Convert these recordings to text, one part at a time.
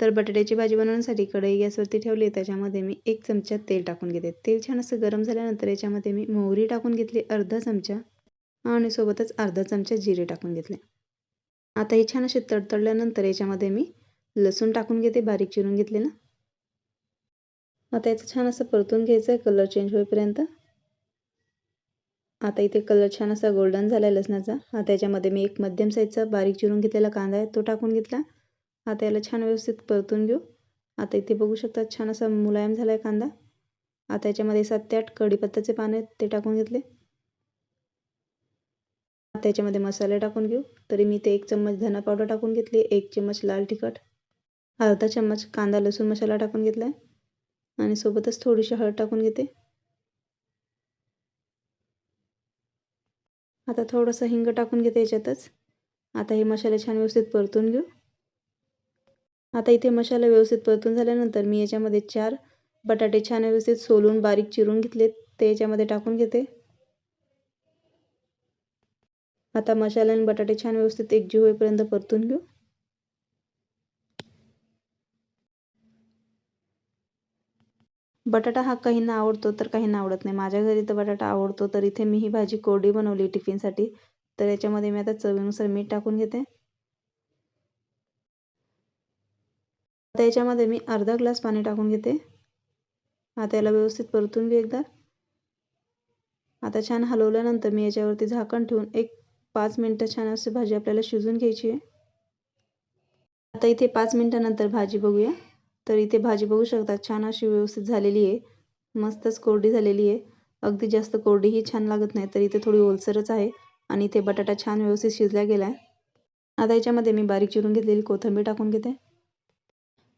तर बटाट्याची भाजी बनवण्यासाठी कढई गॅसवरती ठेवली. त्याच्यामध्ये मी एक चमचा तेल टाकून घेते. तेल छान असं गरम झाल्यानंतर याच्यामध्ये मी मोहरी टाकून घेतली अर्धा चमचा. आणि सोबतच अर्धा चमचा जिरे टाकून घेतले. आता हे छान असे तडतडल्यानंतर याच्यामध्ये मी लसूण टाकून घेते. बारीक चिरून घेतले ना. आता याचं छान असं परतून घ्यायचं आहे कलर चेंज होईपर्यंत. आता इथे कलर छान असा गोल्डन झाला आहे लसणाचा. आता याच्यामध्ये मी एक मध्यम साईजचा बारीक चिरून घेतलेला कांदा आहे तो टाकून घेतला. आता याला छान व्यवस्थित परतून घेऊ. आता इथे बघू शकता छान असा मुलायम झाला आहे कांदा. आता याच्यामध्ये सात ते आठ कढीपत्त्याचे पानं आहेत ते टाकून घेतले. आता याच्यामध्ये मसाले टाकून घेऊ. तरी मी ते एक चम्मच धना पावडर टाकून घेतली एक चम्मच लाल तिखट अर्धा चम्मच कांदा लसूण मसाला टाकून घेतला आहे आणि सोबतच थोडीशी हळद टाकून घेते. आता थोडंसं हिंग टाकून घेते याच्यातच. आता हे मसाले छान व्यवस्थित परतून घेऊ. आता इथे मसाला व्यवस्थित परतून झाल्यानंतर मी याच्यामध्ये चार बटाटे छान व्यवस्थित सोलून बारीक चिरून घेतले. ते याच्यामध्ये टाकून घेते. आता मसाला आणि बटाटे छान व्यवस्थित एकजीव होईपर्यंत परतून घेऊ. बटाटा हा काहींना आवडतो तर काहींना आवडत नाही. माझ्या घरी तर बटाटा आवडतो. तर इथे मी ही भाजी कोरडी बनवली टिफिनसाठी. तर याच्यामध्ये मी आता चवीनुसार मीठ टाकून घेते. आता याच्यामध्ये मी अर्धा ग्लास पाणी टाकून घेते. आता याला व्यवस्थित परतून घेऊ एकदा. आता छान हलवल्यानंतर मी याच्यावरती झाकण ठेवून एक पाच मिनटं छान अशी भाजी आपल्याला शिजून घ्यायची आहे. आता इथे पाच मिनटानंतर भाजी बघूया. तर इथे भाजी बघू शकता छान अशी व्यवस्थित झालेली आहे. मस्तच कोरडी झालेली आहे. अगदी जास्त कोरडीही छान लागत नाही तर इथे थोडी ओलसरच आहे आणि इथे बटाटा छान व्यवस्थित शिजला गेला आहे. आता याच्यामध्ये मी बारीक चिरून घेतलेली कोथिंबीर टाकून घेते.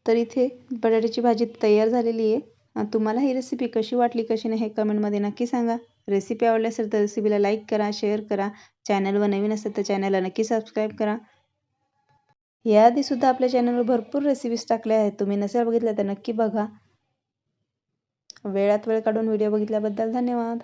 तर इथे बटाट्याची भाजी तयार झालेली आहे. तुम्हाला ही रेसिपी कशी वाटली कशी नाही हे कमेंटमध्ये नक्की सांगा. रेसिपी आवडली असेल तर रेसिपीला लाईक करा शेअर करा. चॅनलवर नवीन असेल तर चॅनलला नक्की सबस्क्राईब करा. याआधीसुद्धा आपल्या चॅनलवर भरपूर रेसिपीज टाकल्या आहेत. तुम्ही नसेल बघितल्या तर नक्की बघा. वेळात वेळ काढून व्हिडिओ बघितल्याबद्दल धन्यवाद.